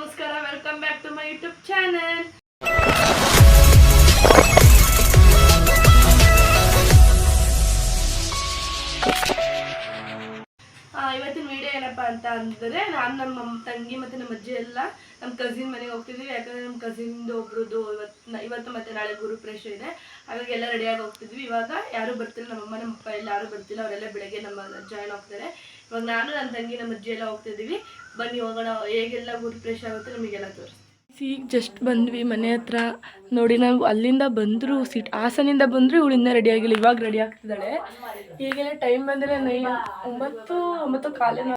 ನಮಸ್ಕಾರ welcome back to my YouTube channel ಇವತ್ತಿನ video ಏನಪ್ಪ ಅಂತ ಅಂದ್ರೆ ನಾನು ನಮ್ಮ ತಂಗಿ ಮತ್ತೆ ನಮ್ಮ ಅಜ್ಜಿ ಎಲ್ಲ ನಮ್ಮ ಕಸಿನ್ ಮನೆಗೆ ಹೋಗ್ತಿದ್ವಿ. ಯಾಕಂದ್ರೆ ನಮ್ಮ ಕಸಿನ್ದು ಒಬ್ರದ್ದು ಇವತ್ತು ಇವತ್ತು ಮತ್ತೆ ನಾಳೆ ಗುರು ಗುರುಪ್ರೇಷ ಇದೆ. ಹಾಗಾಗಿ ಎಲ್ಲ ರೆಡಿಯಾಗಿ ಹೋಗ್ತಿದ್ವಿ. ಇವಾಗ ಯಾರು ಬರ್ತಿಲ್ಲ. ನಮ್ಮಮ್ಮ ನಮ್ಮ ಅಪ್ಪ ಎಲ್ಲ ಯಾರು ಬರ್ತಿಲ್ಲ. ಅವರೆಲ್ಲ ಬೆಳಗ್ಗೆ ನಮ್ಮ ಜಾಯ್ನ್ ಆಗ್ತಾರೆ. ಇವಾಗ ನಾನು ನನ್ನ ತಂಗಿ ನಮ್ಮ ಅಜ್ಜಿ ಎಲ್ಲ ಹೋಗ್ತಿದ್ದೀವಿ ಬನ್ನಿ, ಹೋಗೋಣ. ಹೇಗೆಲ್ಲ ಗುಡ್ ಫ್ರೆಶ್ ಆಗುತ್ತೆ ನಮಗೆಲ್ಲ ತೋರಿಸ್ತೀವಿ ಈಗ ಜಸ್ಟ್ ಬಂದ್ವಿ ಮನೆ ಹತ್ರ. ನೋಡಿ, ನಾವು ಅಲ್ಲಿಂದ ಬಂದರು ಸಿಟ್ ಹಾಸನಿಂದ ಬಂದರು ಇವಳಿಂದ ರೆಡಿ ಆಗಿಲ್ಲ. ಇವಾಗ ರೆಡಿ ಆಗ್ತಿದ್ದಾಳೆ. ಈಗೆಲ್ಲ ಟೈಮ್ ಬಂದರೆ ನೈ, ಒಂಬತ್ತು ಒಂಬತ್ತು ಕಾಲೇನ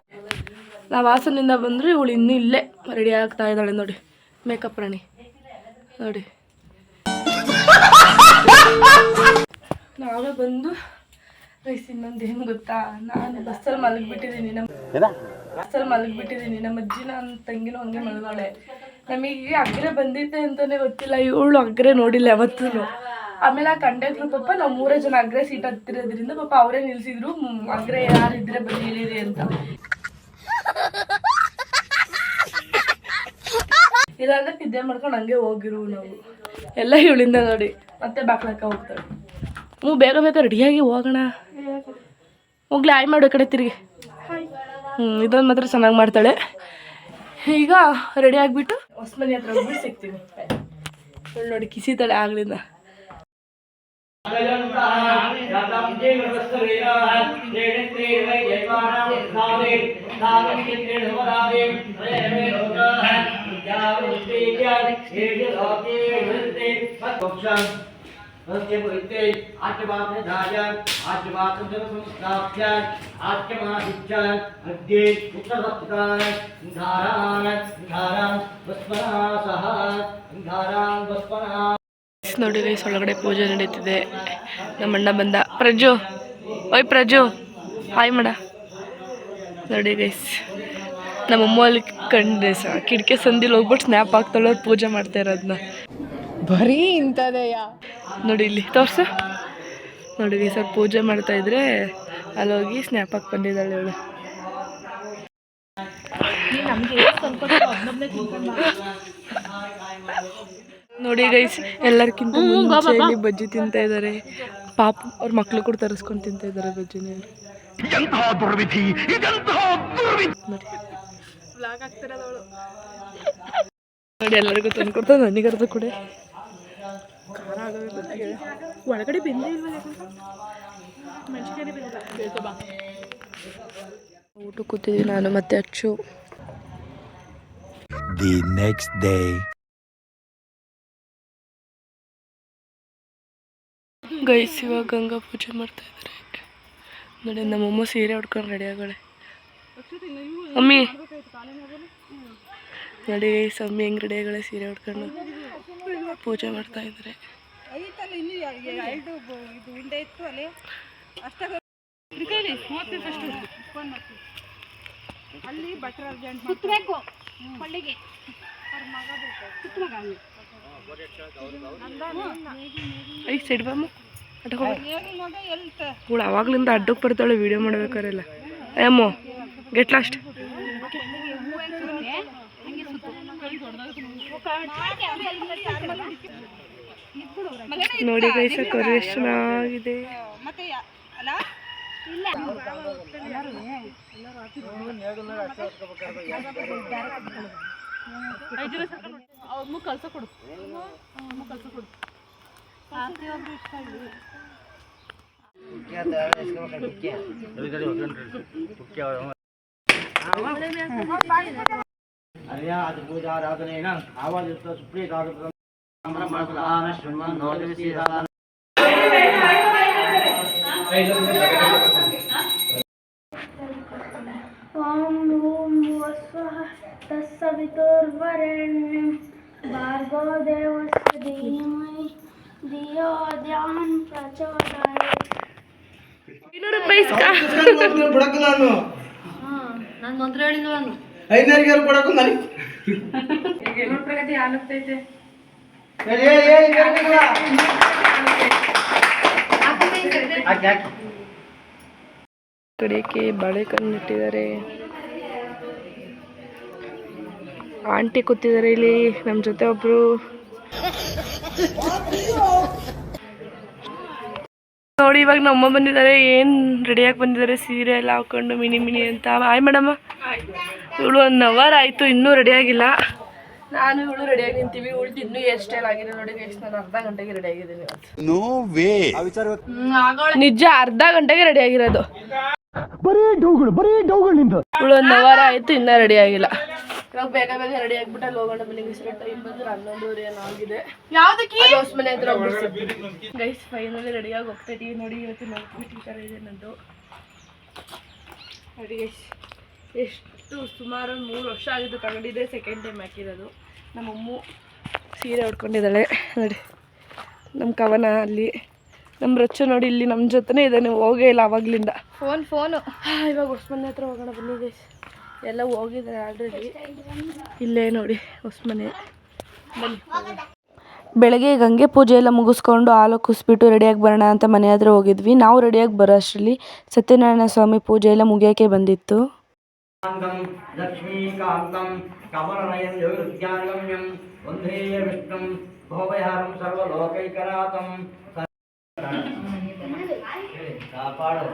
ನಾವು ಹಾಸನಿಂದ ಬಂದರು ಇವಳು ಇನ್ನೂ ಇಲ್ಲೇ ರೆಡಿ ಆಗ್ತಾ ಇದ್ದಾಳೆ ನೋಡಿ. ಮೇಕಪ್ ರಾಣಿ. ನೋಡಿ. ನಾವೇ ಬಂದು ರೈಸ್ ಇನ್ನೊಂದು ಏನು ಗೊತ್ತಾ? ನಾನು ಬಸ್ಸಲ್ಲಿ ಮಲಗಿಬಿಟ್ಟಿದ್ದೀನಿ. ನಮ್ಮ ಬಸ್ಸಲ್ಲಿ ಮಲಗಿಬಿಟ್ಟಿದ್ದೀನಿ. ನಮ್ಮ ಅಜ್ಜಿ ನನ್ನ ತಂಗಿನೂ ಹಂಗೆ ಮಲಗಾಳೆ ನಮಗೆ ಅಗ್ರೆ ಬಂದಿದ್ದೆ ಅಂತಲೇ ಗೊತ್ತಿಲ್ಲ. ಇವಳು ಅಗ್ರೆ ನೋಡಿಲ್ಲ ಯಾವತ್ತೂ ಆಮೇಲೆ ಆ ಕಂಡಕ್ಟ್ರು ಪಾಪ ನಾವು ಮೂರೇ ಜನ ಅಗ್ರೆ ಸೀಟ್ ಹತ್ತಿರೋದ್ರಿಂದ ಪಾಪ ಅವರೇ ನಿಲ್ಸಿದ್ರು. ಅಗ್ರೆ ಯಾರಿದ್ರೆ ಇಳೀರಿ ಅಂತ. ಇಲ್ಲಾಂದ್ರೆ ನಿದ್ದೆ ಮಾಡ್ಕೊಂಡು ಹಂಗೆ ಹೋಗಿರು ನಾವು. ಎಲ್ಲ ಇವಳಿಂದ ನೋಡಿ. ಮತ್ತೆ ಬಾಕ್ಲಕ್ಕ ಹೋಗ್ತಾಳೆ. ಹ್ಞೂ ಬೇಗ ಬೇಗ ರೆಡಿಯಾಗಿ ಹೋಗೋಣ. ಹೋಗ್ಲಿ, ಆಯ್ ಮಾಡು ಕಡೆ ತಿರುಗಿ. ಹ್ಞೂ ಇದೊಂದು ಮಾತ್ರ ಚೆನ್ನಾಗಿ ಮಾಡ್ತಾಳೆ. ಈಗ ರೆಡಿ ಆಗಿಬಿಟ್ಟು ಹೊಸ್ಮನಿ ಹತ್ರ ಹೋಗ್ಬಿಟ್ಟು ಸಿಗ್ತೀವಿ ನೋಡಿ ಕಿಸಿತಾಳೆ ಆಗ್ಲಿಂದ. ನೋಡಿ ಗೈಸ್ ಒಳಗಡೆ ಪೂಜೆ ನಡೀತಿದೆ. ನಮ್ಮಣ್ಣ ಬಂದ ಪ್ರಜು ಓಯ್ ಪ್ರಜು ಹಾಯ್ ಮಾಡ. ನೋಡಿ ಗೈಸ್ ನಮ್ಮಮ್ಮ ಅಲ್ಲಿ ಕಂಡೆ ಕಿಟಕಿ ಸಂದಿಲ್ ಹೋಗ್ಬಿಟ್ಟು ಸ್ನ್ಯಾಪ್ ಹಾಕ್ತಾಳೆ ಪೂಜೆ ಮಾಡ್ತಾ ಇರೋದನ್ನ ಬರೀ ಇಂಥದೆಯಾ? ನೋಡಿ ಇಲ್ಲಿ ತೋರ್ಸ. ನೋಡಿ ಸರ್ ಅವ್ರು ಪೂಜೆ ಮಾಡ್ತಾ ಇದ್ರೆ ಅಲ್ಲಿ ಹೋಗಿ ಸ್ನ್ಯಾಪ್ ಹಾಕಿ ಬಂದಿದ್ದಾಳೆ ಅವಳು ನೋಡಿ ಗೈಸ್ ಎಲ್ಲರಿಗಿಂತ ಮುಂಚೆ ಇಲ್ಲಿ ಬಜ್ಜಿ ತಿಂತ ಇದ್ದಾರೆ ಪಾಪ ಅವ್ರ ಮಕ್ಳು ಕೂಡ ತರಿಸ್ಕೊಂಡು ತಿಂತಾ ಇದ್ದಾರೆ ಬಜ್ಜಿನ. ನೋಡಿ. ನೋಡಿ ಎಲ್ಲರಿಗೂ ತಂದು ಕೊಡ್ತಾ ನನಗರ್ದು ಕೂಡ. ಒಳಗಡೆ ಬೆಂದೇ ಇಲ್ವಾ ಊಟ ಕೂತಿದ್ವಿ ನಾನು ಮತ್ತೆ ಅಚ್ಚು. ದಿ ನೆಕ್ಸ್ಟ್ ಡೇ ಗೈಸ್ ಇವಾಗ ಗಂಗಾ ಪೂಜೆ ಮಾಡ್ತಾ ಇದ್ದಾರೆ ನೋಡಿ ನಮ್ಮಮ್ಮ ಸೀರೆ ಉಡ್ಕೊಂಡು ರೆಡಿ ಆಗಳೆ ಅಮ್ಮಿ. ನೋಡಿ ಗೈಸ್ ಅಮ್ಮಿ ಹೆಂಗೆ ರೆಡಿ ಆಗಳೆ ಸೀರೆ ಉಡ್ಕೊಂಡು ಪೂಜೆ ಮಾಡ್ತಾ ಇದ್ದಾರೆ. ಐ ಸೈಡ್ ಬಾಮ ಅವಳು ಅವಾಗ್ಲಿಂದ ಅಡ್ಡಕ್ಕೆ ಬರ್ತಾಳೆ ವಿಡಿಯೋ ಮಾಡ್ಬೇಕಾರೆಲ್ಲ ಏಮೋ ಗೆಟ್ ಲಾಸ್ಟ್ ನೋಡಿ ಗೈಸ ಕೊರೆ ಎಷ್ಟು ಚೆನ್ನಾಗಿದೆ. ಕಲ್ಸ ಕೊಡು ಕಲ್ಸ ಕೊಡು అయ్యా అది పూజ ఆరాధనైనా ఆవాజుతో సుప్రియ కాకుండా ఓం భూం వస్వ తస్సవితుర్వరణ్యం భార్గో దేవస్య ధీమహి ధియో ನಾನು ಮಂತ್ರ ಹೇಳಿದ್ನು ನಾನು ಐನರಿಗೆ ಕೊಡಕು ನನಗೆ ಪ್ರಗತಿ ಆಲುತ್ತೈತೆ ಕಡೆಗೆ ಬಳೆ ಕಣ್ಣಿಟ್ಟಿದ್ದಾರೆ. ಆಂಟಿ ಕೂತಿದ್ದಾರೆ ಇಲ್ಲಿ ನಮ್ಮ ಜೊತೆ ಒಬ್ರು. ನೋಡಿ ಇವಾಗ ನಮ್ಮ ಬಂದಿದ್ದಾರೆ. ಏನು ರೆಡಿಯಾಗಿ ಬಂದಿದ್ದಾರೆ? ಸೀರೆ ಎಲ್ಲ ಹಾಕೊಂಡು ಮಿನಿ ಮಿನಿ ಅಂತ. ಆಯ್ ಮೇಡಮ್ ಇವಳು ಒಂದು ಅವರ್ ಆಯ್ತು ಇನ್ನೂ ರೆಡಿಯಾಗಿಲ್ಲ ನಾನು ಇವಳು ರೆಡಿಯಾಗಿ ನಿಂತೀವಿ. ಉಳ್ದು ಇನ್ನು ಹೇರ್ ಸ್ಟೈಲ್ ಆಗಿದೆ ನೋಡಿ ಎಷ್ಟು ನಾನು ಅರ್ಧ ಗಂಟೆಗೆ ರೆಡಿ ಆಗಿದ್ದೀನಿ ಇವತ್ತು. ನೋ ವೇ ನಿಜ ಅರ್ಧ ಗಂಟೆಗೆ ರೆಡಿ ಆಗಿರೋದು. ಇವಳು ಒಂದ್ ಅವರ್ ಆಯಿತು ಇನ್ನೂ ರೆಡಿ ಆಗಿಲ್ಲ. ಇವಾಗ ಬೇಗ ಬೇಗ ರೆಡಿ ಆಗ್ಬಿಟ್ಟು ಅಲ್ಲಿ ಹೋಗೋಣ ಬನ್ನಿ ಟೈಮ್ ಬಂದ್ರೆ ಹನ್ನೊಂದುವರೆ ಏನೋ ಆಗಿದೆ. ಯಾವ್ದಕ್ಕೆ? ಹೊಸ ಮನೆ ಹತ್ರ ಗೈಸ್ ಫೈನಲಿ ರೆಡಿಯಾಗಿ ಹೋಗ್ತಾ ಇದೀವಿ ನೋಡಿ ಇವತ್ತು ಈ ಥರ ಇದೆ ನಂದು ನೋಡಿ ಗೈಸ್ ಎಷ್ಟು ಸುಮಾರು ಒಂದು ಮೂರು ವರ್ಷ ಆಗಿದ್ದು ತಗೊಂಡಿದ್ದೆ ಸೆಕೆಂಡ್ ಟೈಮ್ ಹಾಕಿರೋದು. ನಮ್ಮ ಅಮ್ಮು ಸೀರೆ ಉಟ್ಕೊಂಡಿದ್ದಾಳೆ. ನೋಡಿ ನಮ್ಮ ಕವನ ಅಲ್ಲಿ ನಮ್ಮ ರಚ್ಚು ನೋಡಿ ಇಲ್ಲಿ ನಮ್ಮ ಜೊತೆನೇ ಇದ್ದಾನೆ ಹೋಗೇ ಇಲ್ಲ ಅವಾಗ್ಲಿಂದ. ಫೋನ್ ಫೋನು ಇವಾಗ ಹೊಸ್ಮನೆ ಹತ್ರ ಹೋಗೋಣ ಬನ್ನಿ ಗೈಸ್ ಎಲ್ಲ ಹೋಗಿದ್ದಾರೆ ಆಲ್ರೆಡಿ ಇಲ್ಲೇ ನೋಡಿ, ಹೊಸ ಮನೆ. ಬೆಳಗ್ಗೆ ಗಂಗೆ ಪೂಜೆ ಎಲ್ಲ ಮುಗಿಸ್ಕೊಂಡು ಹಾಲು ಕುಸ್ಬಿಟ್ಟು ರೆಡಿಯಾಗಿ ಬರೋಣ ಅಂತ ಮನೆ ಹತ್ರ ಹೋಗಿದ್ವಿ. ನಾವು ರೆಡಿಯಾಗಿ ಬರೋ ಅಷ್ಟರಲ್ಲಿ ಸತ್ಯನಾರಾಯಣ ಸ್ವಾಮಿ ಪೂಜೆ ಎಲ್ಲ ಮುಗಿಯೋಕ್ಕೆ ಬಂದಿತ್ತು. ಕಾಪಾಡು.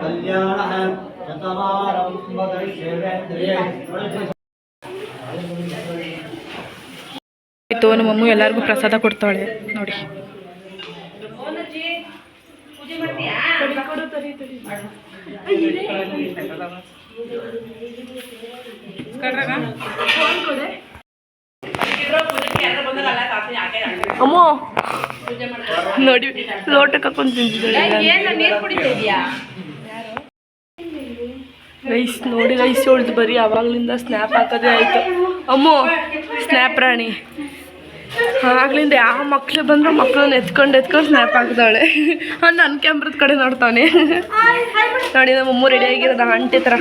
ಕಲ್ಯಾಣ ಶತಮಾರಂಭದೈಶ್ವರ್ಯೇಂದ್ರಿಯೇ ಆಯ್ತು ನಮ್ಮ ಅಮ್ಮ ಎಲ್ಲರಿಗೂ ಪ್ರಸಾದ ಕೊಡ್ತಾಳೆ. ನೋಡಿ. ಅಮ್ಮ. ನೋಡಿ ಲೋಟಕ್ಕೆ ಹಾಕೊಂಡು ರೈಸ್ ನೋಡಿ ರೈಸ್ ಹೊಳ್ದು ಬರೀ ಅವಾಗ್ಲಿಂದ ಸ್ನ್ಯಾಪ್ ಹಾಕೋದೇ ಆಯ್ತು. ಅಮ್ಮ ಸ್ನ್ಯಾಪ್ ರಾಣಿ. ಆಗ್ಲಿಂದ ಯಾವ ಮಕ್ಳು ಬಂದ್ರು ಮಕ್ಳನ್ನ ಎತ್ಕೊಂಡು ಎತ್ಕೊಂಡು ಸ್ನ್ಯಾಪ್ ಹಾಕ್ತಾಳೆ ಅವ್ನು ನನ್ನ ಕ್ಯಾಮ್ರದ ಕಡೆ ನೋಡ್ತಾನೆ ನೋಡಿ, ನಮ್ಮ ಅಮ್ಮ ರೆಡಿ ಆಗಿರೋದ ಆಂಟಿ ಥರ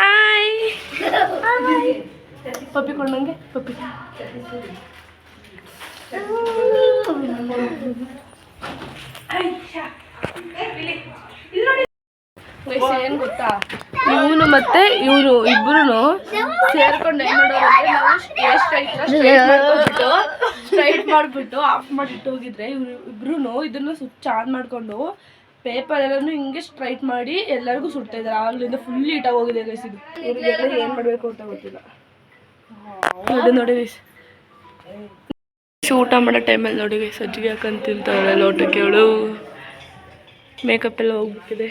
ಹಾಯ್ ಪಪ್ಪಿ ಕೊಂಡಂಗೆ, ಪಪ್ಪಿ. ಏನು ಗೊತ್ತಾ? ಇವನು ಮತ್ತೆ ಇವನು ಇಬ್ರು ಸೇರ್ಕೊಂಡು ಏನ್ ಮಾಡೋರು ನಾವು ಸ್ಟ್ರೈಟ್ ಮಾಡ್ಬಿಟ್ಟು ಸ್ಟ್ರೈಟ್ ಮಾಡ್ಬಿಟ್ಟು ಆಫ್ ಮಾಡಿಟ್ಟು ಹೋಗಿದ್ರೆ ಇವ್ರು ಇಬ್ರು ಇದನ್ನ ಸ್ವಿಚ್ ಆನ್ ಮಾಡ್ಕೊಂಡು ಪೇಪರ್ ಎಲ್ಲಾನು ಹಿಂಗೆ ಸ್ಟ್ರೈಟ್ ಮಾಡಿ ಎಲ್ಲರಿಗೂ ಸುಡ್ತಾ ಇದ್ದಾರೆ. ಆಗ್ಲಿಂದ ಫುಲ್ ಈಟಾಗಿ ಹೋಗಿದೆ ಗೈಸ್ ಇದು. ಇವ್ರಿಗೆಲ್ಲ ಏನ್ ಮಾಡ್ಬೇಕು ಅಂತ ಗೊತ್ತಿಲ್ಲ. ನೋಡಿ ನೋಡಿ ಗೈಸ್ ಊಟ ಮಾಡೋ ಟೈಮಲ್ಲಿ ನೋಡಿ ಗೈಸ್ ಸಜ್ಜಿಗೆ ಹಾಕೊಂಡು ತಿಂತಾವ್ರೆ ಲೋಟಕ್ಕೆ ಅವಳು. ಮೇಕಪ್ ಎಲ್ಲ ಹೋಗ್ಬಿಟ್ಟಿದೆ.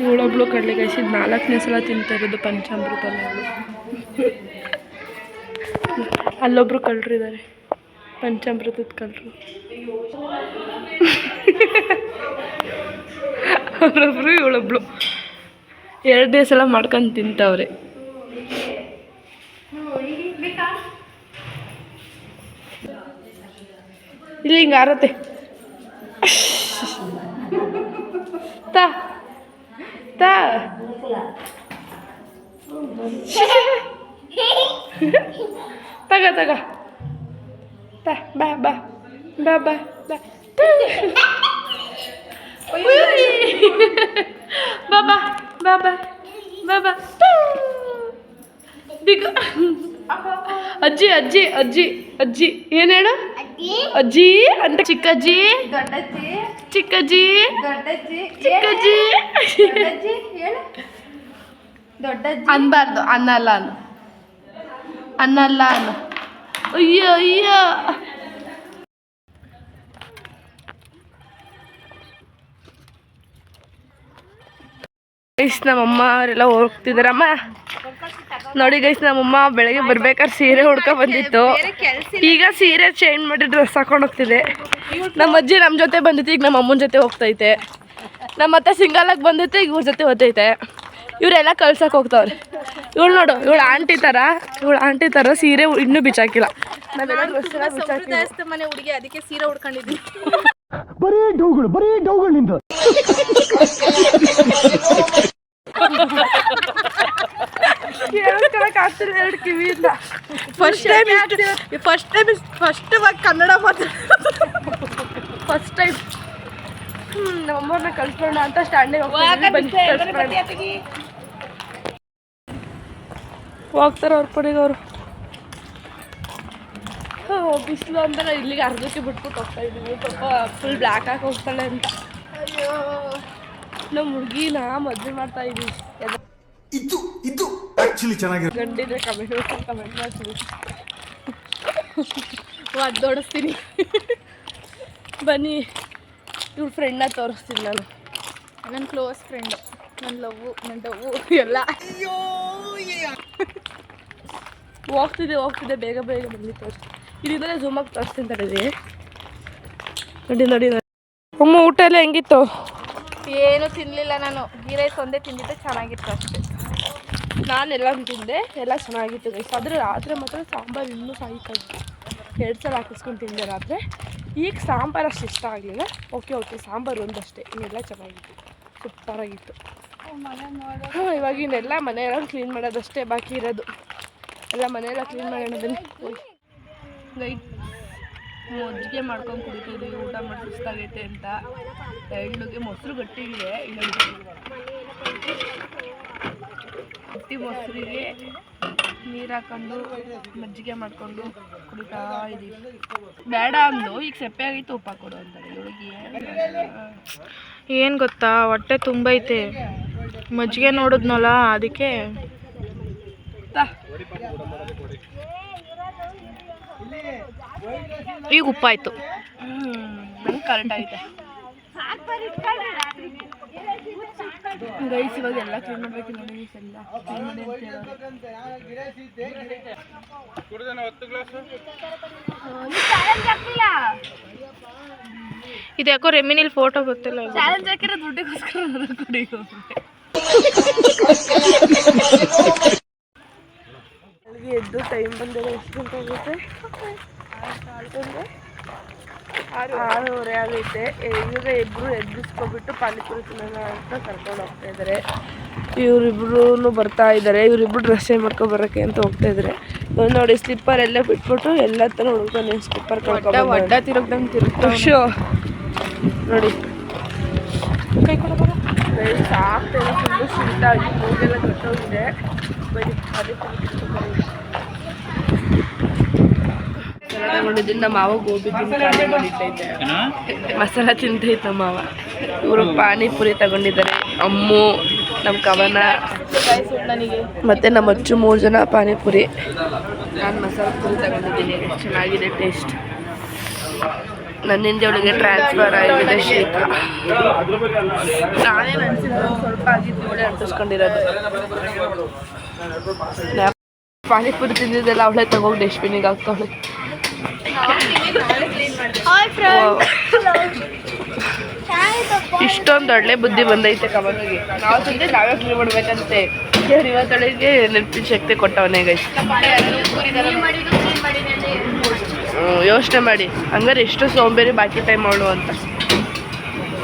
ಇವಳೊಬ್ಳು ಕಡಲೆಕಾಯಿ ಕಾಯಿಸಿದ ನಾಲ್ಕನೇ ಸಲ ತಿಂತಾ ಇರೋದು ಪಂಚಾಮೃತನ. ಅವಳು ಅಲ್ಲೊಬ್ರು ಕಳ್ಳರು ಇದ್ದಾರೆ ಪಂಚಾಮೃತದ ಕಳ್ಳರು. ಅವರೊಬ್ರು ಇವಳೊಬ್ಳು. ಎರಡನೇ ಸಲ ಮಾಡ್ಕೊಂಡು ತಿಂತವ್ರೆ. ಇಲ್ಲಿ ಹಿಂಗೆ ಆರತ್ತೆ. ತಾ. ತಾ ತಗ ತಗ ಬಾ ಬಾ ಬಾ ಬಾ ಬಾ ಬಾ ಬಾಬಾ ಬಾಬಾ ಬಾಬಾ ದಿಗು ಅಜ್ಜಿ ಅಜ್ಜಿ ಅಜ್ಜಿ ಅಜ್ಜಿ. ಏನು ಹೇಳು? ಅಜ್ಜಿ? ಅಂತ ಚಿಕ್ಕಜ್ಜಿ? ಚಿಕ್ಕಜ್ಜಿ? ಚಿಕ್ಕಜ್ಜಿ? ಅನ್ಬಾರ್ದು ಅನ್ನಲ್ಲ ಅನ್ನು. ಅನ್ನಲ್ಲ ಅನ್ನು. ಅಯ್ಯೋ ಅಯ್ಯೋ. ಗೈಸ್ ನಮ್ಮಮ್ಮ ಅವರೆಲ್ಲ ಹೋಗ್ತಿದಾರಮ್ಮ ನೋಡಿ ಗೈಸ್ ನಮ್ಮಮ್ಮ ಬೆಳಗ್ಗೆ ಬರ್ಬೇಕಾದ್ರೆ ಸೀರೆ ಹುಡ್ಕೊ ಬಂದಿತ್ತು. ಈಗ ಸೀರೆ ಚೇಂಜ್ ಮಾಡಿ ಡ್ರೆಸ್ ಹಾಕೊಂಡು ಹೋಗ್ತಿದೆ. ನಮ್ಮ ಅಜ್ಜಿ ನಮ್ಮ ಜೊತೆ ಬಂದಿತ್ತು ಈಗ ನಮ್ಮ ಅಮ್ಮನ ಜೊತೆ ಹೋಗ್ತೈತೆ. ನಮ್ಮ ಅತ್ತೆ ಸಿಂಗಲಾಗಿ ಬಂದಿತ್ತು ಈಗ ಇವ್ರ ಜೊತೆ ಹೋಗ್ತೈತೆ. ಇವರೆಲ್ಲ ಕಳ್ಸಕ್ಕೆ ಹೋಗ್ತಾವ್ರೆ. ಇವಳು ನೋಡು ಇವಳು ಆಂಟಿ ಥರ ಇವಳು ಆಂಟಿ ಥರ ಸೀರೆ ಇನ್ನೂ ಬಿಚ್ಚಾಕಿಲ್ಲ. ಬರೀ ಮನೆ ಹುಡುಗಿ ಅದಕ್ಕೆ ಸೀರೆ ಉಡ್ಕೊಂಡಿದ್ದೀನಿ. ಕೇಳಕ್ ಆಗ್ತಿಲ್ಲ ಎರಡು ಕಿವಿಯಿಂದ first time first time first Kannada ಮಾತಾಡ ಫಸ್ಟ್ ಟೈಮ್ ಹ್ಞೂ ನಮ್ಮಮ್ಮನ ಕಳ್ಸೋಣ ಅಂತ ಸ್ಟ್ಯಾಂಡಿಗೆ ಕಳ್ಸ್ಬಿಡೋಣ. ಹೋಗ್ತಾರೆ ಅವ್ರ ಪಡೆಗೆ ಅವರು. ಬಿಸಿಲು ಅಂತ ಇಲ್ಲಿಗೆ ಅರ್ಧಕ್ಕೆ ಬಿಟ್ಬಿಟ್ಟು ಹೋಗ್ತಾ ಇದ್ದೀವಿ. ಪಾಪ ಫುಲ್ ಬ್ಲ್ಯಾಕ್ ಆಗಿ ಹೋಗ್ತಾಳೆ ಅಂತ. ಅಯ್ಯೋ. ನಮ್ಮ ಹುಡುಗಿನ ಮದುವೆ ಮಾಡ್ತಾ ಇದ್ದೀವಿ. ಇದು ಇದು ಆಕ್ಚುಲಿ ಚೆನ್ನಾಗಿರೋ ಗಂಡಿದ್ರೆ ಕಮೆಂಟ್ ಕಮೆಂಟ್ ಮಾಡ್ತೀವಿ ಒದ್ದೋಡಿಸ್ತೀನಿ ಬನ್ನಿ ಇವ್ರ ಫ್ರೆಂಡ್ನ ತೋರಿಸ್ತೀನಿ ನಾನು. ನನ್ನ ಕ್ಲೋಸ್ ಫ್ರೆಂಡ್ ನನ್ನ ಲವ್ ನನ್ನ ಡವ್ ಎಲ್ಲ. ಹೋಗ್ತಿದೆ ಹೋಗ್ತಿದೆ ಬೇಗ ಬೇಗ ಬನ್ನಿ ತೋರಿಸಿ. ಇಲ್ಲಿಂದಲೇ ಝೂಮಾಗಿ ತೋರಿಸ್ತೀನಿ ತಡೀರಿ ನೋಡಿ ನೋಡಿ ನೋಡಿ. ಅಮ್ಮ ಊಟ ಎಲ್ಲ ಹೆಂಗಿತ್ತು? ಏನು ತಿನ್ನಲಿಲ್ಲ ನಾನು. ಗೀ ರೈಸ್ ಒಂದೇ ತಿಂದಿದ್ದೆ ಚೆನ್ನಾಗಿತ್ತು ಅಷ್ಟೇ. ನಾನು ಎಲ್ಲ ತಿಂದೆ, ಎಲ್ಲ ಚೆನ್ನಾಗಿತ್ತು ಗೈಸ್ ಆದರೆ ರಾತ್ರಿ ಮಾತ್ರ ಸಾಂಬಾರು ಇನ್ನೂ ಸಾಯಿತಾಯಿತ್ತು ಎರಡು ಸಲ ಹಾಕಿಸ್ಕೊಂಡು ತಿಂದೆ ರಾತ್ರಿ. ಈಗ ಸಾಂಬಾರು ಅಷ್ಟು ಇಷ್ಟ ಆಗಲಿಲ್ಲ. ಓಕೆ ಓಕೆ ಸಾಂಬಾರು ಒಂದಷ್ಟೇ. ಇನ್ನೆಲ್ಲ ಚೆನ್ನಾಗಿತ್ತು. ಸೂಪರಾಗಿತ್ತು. ಹಾಂ, ಇವಾಗ ಇನ್ನೆಲ್ಲ ಮನೆಯೆಲ್ಲ ಕ್ಲೀನ್ ಮಾಡೋದಷ್ಟೇ ಬಾಕಿ ಇರೋದು. ಎಲ್ಲ ಮನೆಯೆಲ್ಲ ಕ್ಲೀನ್ ಮಾಡೋಣ ಬನ್ನಿ. ಗೈಟ್ ಮಜ್ಜಿಗೆ ಮಾಡ್ಕೊಂಡು ಕುಡಿತಿದ್ವಿ ಊಟ ಮಾಡಿ ಸುಸ್ತಾಗೈತೆ ಅಂತ. ಹೆಣ್ಣುಗೆ ಮೊಸರು ಗಟ್ಟಿಗಿದೆ ಇಲ್ಲ ಗಟ್ಟಿ ಮೊಸರಿಗೆ ನೀರು ಹಾಕೊಂಡು ಮಜ್ಜಿಗೆ ಮಾಡ್ಕೊಂಡು ಕುಡಿತಾ ಇದೀವಿ. ಬೇಡ ಅಂದು ಈಗ ಸೆಪ್ಪೆ ಆಗಿತ್ತು ಉಪ್ಪ ಕೊಡು ಅಂತಾರೆ. ಇವಳಿಗೆ ಏನು ಗೊತ್ತಾ ಹೊಟ್ಟೆ ತುಂಬೈತೆ ಮಜ್ಜಿಗೆ ನೋಡಿದ್ನಲ್ಲ ಅದಕ್ಕೆ ಈಗ ಉಪ್ಪಾಯ್ತು. ನಂಗೆ ಕರೆಕ್ಟ್ ಐತೆ ಗೈಸ್ ಇವಾಗ ಎಲ್ಲ ಕ್ಲೀನ್ ಮಾಡ್ಬೇಕು ನೋಡಿ ಗೈಸ್ ಎಲ್ಲ ಕ್ಲೀನ್ ಮಾಡಿ ಅಂತ ಹೇಳೋರು. ಇದು ಯಾಕೋ ರೆಮಿನಿಲ್ ಫೋಟೋ ಗೊತ್ತಿಲ್ಲ ಚಾಲೆಂಜ್ ಹಾಕಿರೋ ದುಡ್ಡಿಗೋಸ್ಕರ ಕುಡಿ ಬೆಳಗ್ಗೆ ಎದ್ದು ಟೈಮ್ ಬಂದಿರೋ ಎಷ್ಟು ಗಂಟೆ ಆಗುತ್ತೆ? ಆರೂವರೆ ಆಗೈತೆ. ಈಗ ಇಬ್ರು ಎಬ್ಬಿಸ್ಕೊಬಿಟ್ಟು ಪಾನಿಪುರಿ ತಿನ್ನೋಣ ಅಂತ ಕರ್ಕೊಂಡು ಹೋಗ್ತಾ ಇದ್ದಾರೆ ಇವರಿಬ್ರು ಬರ್ತಾ ಇದ್ದಾರೆ ಇವರಿಬ್ರು ಡ್ರೆಸ್ ಚೇಂಜ್ ಮಾಡ್ಕೊಂಡು ಬರೋಕ್ಕೆ ಅಂತ ಹೋಗ್ತಾ ಇದ್ದಾರೆ ನೋಡಿ ಸ್ಲಿಪ್ಪರ್ ಎಲ್ಲ ಬಿಟ್ಬಿಟ್ಟು ಎಲ್ಲ ಥರ ಹುಡ್ಕೊಂಡು ಸ್ಲಿಪ್ಪರ್ ಕಳ್ಕೊಂಡು ಒಡ್ಡ ತಿರುಗ್ದಂಗೆ ತಿರುಗ್ತು ಖುಷು ನೋಡಿ. ಕೈ ಕೊಡ ಸಾಕ್ತಿಲ್ಲ ಫುಲ್ಲು ಶೀತಾಗಿ ಮೂಗೆಲ್ಲ ಕಟ್ಟೋಗಿದೆ ಬರೀ ಅದೇ ನಮ್ಮ ಮಾವ ಗೋಬಿ ತಿಂದು ಮಾಡಿಟ್ಟೈತೆ ಮಸಾಲ ತಿಂತೈತೆ ಮಾವ. ಇವರು ಪಾನಿಪುರಿ ತಗೊಂಡಿದ್ದಾರೆ. ಅಮ್ಮು ನಮ್ಮ ಕವನ ಮತ್ತೆ ನಮ್ಮ ಅಚ್ಚು ಮೂರು ಜನ ಪಾನಿಪುರಿ. ನಾನು ಮಸಾಲೆ ಪುರಿ ತಗೊಂಡಿದ್ದೀನಿ. ಚೆನ್ನಾಗಿದೆ ಟೇಸ್ಟ್ ನನ್ನಿಂದ ಅವಳಿಗೆ ಟ್ರಾನ್ಸ್ಫರ್ ಆಗಿದೆ ಶೀತ ನಾನೇ ಸ್ವಲ್ಪ ಆಗಿದ್ದು ಅವಳೆ ಅಂಟಿಸ್ಕೊಂಡಿರೋದು ಪಾನಿಪುರಿ ತಿಂದಿದ್ದೆಲ್ಲ ಅವಳೇ ತಗೋಗಿ ಡಸ್ಟ್ಬಿನಿಗೆ ಹಾಕ್ತಾವಳೆ ಇಷ್ಟೊಂದು ಒಳ್ಳೆ ಬುದ್ಧಿ ಬಂದೈತೆ ಕವನಿಗೆ ನಾವು ತಿಂದ್ರೆ ನಾವೇ ಕ್ಲೀನ್ ಮಾಡ್ಬೇಕಂತೆ. ಇವತ್ತೊಳಗೆ ನೆನಪಿನ ಶಕ್ತಿ ಕೊಟ್ಟವನೇ ಗೈಸ್ ಯೋಚನೆ ಮಾಡಿ. ಹಂಗಾರೆ ಎಷ್ಟು ಸೋಂಬೇರಿ ಬಾಕಿ ಟೈಮ್ ಮಾಡು ಅಂತ.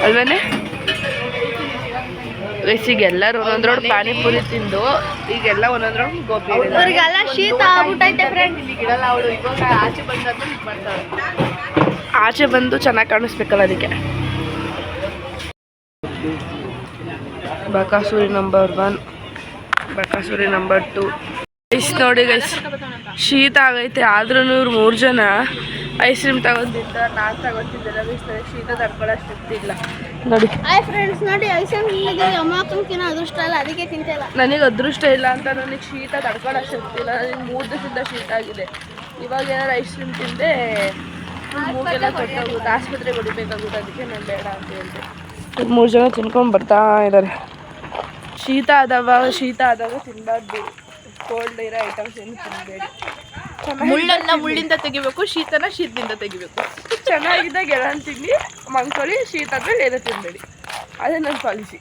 ಅಲ್ವೇನೆ? ಗೈಸ್ ಈಗ ಎಲ್ಲರೂ ಒಂದೊಂದ್ರ ರೌಂಡ್ ಪಾನಿಪುರಿ ತಿಂದು ಈಗೆಲ್ಲ ಒಂದೊಂದ್ ರೌಂಡ್ ಗೋಬಿ ಅವ್ರಿಗೆಲ್ಲ ಶೀತ ಆಗ್ಬಿಟ್ಟೈತೆ ಫ್ರೆಂಡ್ ಇಡಲ್ಲ ಅವಳು ಇವಾಗ ಆಚೆ ಬಂದಾದ್ಮೇಲೆ ಇದ್ ಮಾಡ್ತಾಳೆ. ಆಚೆ ಬಂದು ಚೆನ್ನಾಗಿ ಕಾಣಿಸ್ಬೇಕಲ್ಲ ಅದಕ್ಕೆ. ಬಕಾಸೂರಿ ನಂಬರ್ ಒನ್ ಬಕಾಸೂರಿ ನಂಬರ್ ಟು. ಐಸ್ ನೋಡಿ ಗೈಸ್ ಶೀತ ಆಗೈತೆ ಆದ್ರೂ ಇವ್ರು ಮೂರು ಜನ. ಐಸ್ ಕ್ರೀಮ್ ತಗೊಂಡಿದ್ದ ನಾನು ತಗೊಂತಿದ್ದೆಲ್ಲ ಗೈಸ್ ನನಗೆ ಶೀತ ತಡ್ಕೊಳ್ಳೋಷ್ಟಿಲ್ಲ ನೋಡಿ. ಹಾಯ್ ಫ್ರೆಂಡ್ಸ್ ನೋಡಿ ಐಸಮ್ ಇಲ್ಲಿಗೆ ಅಮ್ಮ ತಿನ್ನೋ ಅದೃಷ್ಟ ಇಲ್ಲ ಅದಕ್ಕೆ ತಿಂತಿಲ್ಲ ನನಗೆ ಅದೃಷ್ಟ ಇಲ್ಲ ಅಂತ ನನಗೆ ಶೀತ ತಡ್ಕೊಳ್ಳೋ ಶಕ್ತಿ ಇಲ್ಲ. ನನಗೆ ಮೂರು ದಿವಸದಿಂದ ಶೀತ ಆಗಿದೆ. ಇವಾಗ ಏನಾರು ಐಸ್ ಕ್ರೀಮ್ ತಿಂದೆ ಮೂಗೆಲ್ಲ ಕೊಟ್ಟಾಗುತ್ತೆ ಆಸ್ಪತ್ರೆಗೆ ಹೊಡಿಬೇಕಾಗುತ್ತೆ. ಅದಕ್ಕೆ ನಾನು ಬೇಡ ಅಂತ ಹೇಳಿದೆ. ಮೂರು ಜನ ತಿನ್ಕೊಂಡು ಬರ್ತಾ ಇದ್ದಾರೆ ಶೀತ ಆದವ ಶೀತ ಆದಾಗ ತಿನ್ನಬಾರ್ದು ಕೋಲ್ಡ್ ಇರೋ ಐಟಮ್ಸ್ ಏನು ತಿನ್ನಬೇಡಿ ಮುಳ್ಳನ್ನ ಮುಳ್ಳಿಂದ ತೆಗಿಬೇಕು ಶೀತನ ಶೀತದಿಂದ ತೆಗಿಬೇಕು. ಚೆನ್ನಾಗಿದ್ದಾಗ ಎಲ್ಲ ತಿನ್ನಿ ಮಂಕೊಳ್ಳಿ ಶೀತ ಮೇಲೆ ಏನೋ ತಿನ್ಬೇಡಿ. ಅದೇ ನನ್ನ ಪಾಲಿಸಿ.